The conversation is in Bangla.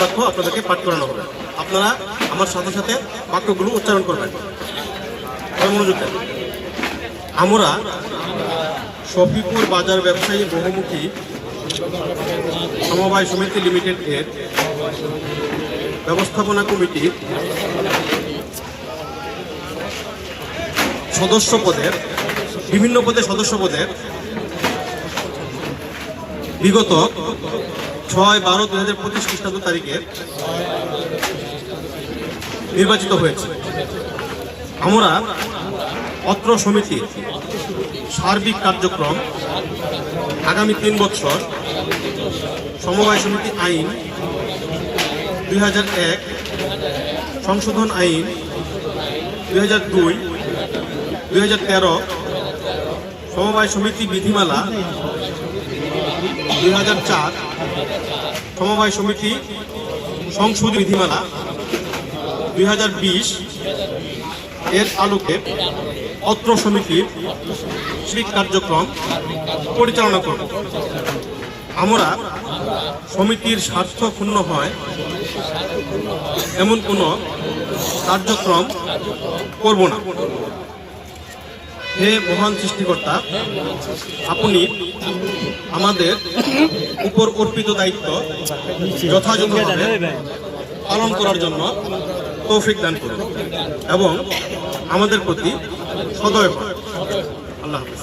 বাক্য আপনাদেরকে পাঠ করানো হবে। আপনারা আমার সাথে সাথে বাক্যগুলো উচ্চারণ করবেন। মনোযোগ আমরা শফিপুর বাজার ব্যবসায়ী বহুমুখী সমবায় সমিতি লিমিটেড এর ব্যবস্থাপনা কমিটির সদস্য পদের বিভিন্ন পদে সদস্য পদের বিগত ছয় বারো দু হাজার পঁচিশ খ্রিস্টাব্দ তারিখে নির্বাচিত হয়েছে। আমরা অত্র সমিতির সার্বিক কার্যক্রম আগামী তিন বছর সমবায় সমিতি আইন দুই হাজার এক, সংশোধন আইন দুই হাজার দুই দুই হাজার তেরো, সমবায় সমিতি বিধিমালা দুই হাজার চার সমবায় সমিতি সংশোধন বিধিমালা দুই হাজার বিশ এর আলোকে অত্র সমিতির সার্বিক কার্যক্রম পরিচালনা করব। আমরা সমিতির স্বার্থ ক্ষুণ্ণ হয় এমন কোনো কার্যক্রম করব না। হে মহান সৃষ্টিকর্তা, আপনি আমাদের উপর অর্পিত দায়িত্ব যথাযথভাবে পালন করার জন্য তৌফিক দান করুন এবং আমাদের প্রতি সদয় আল্লাহ হাফিজ।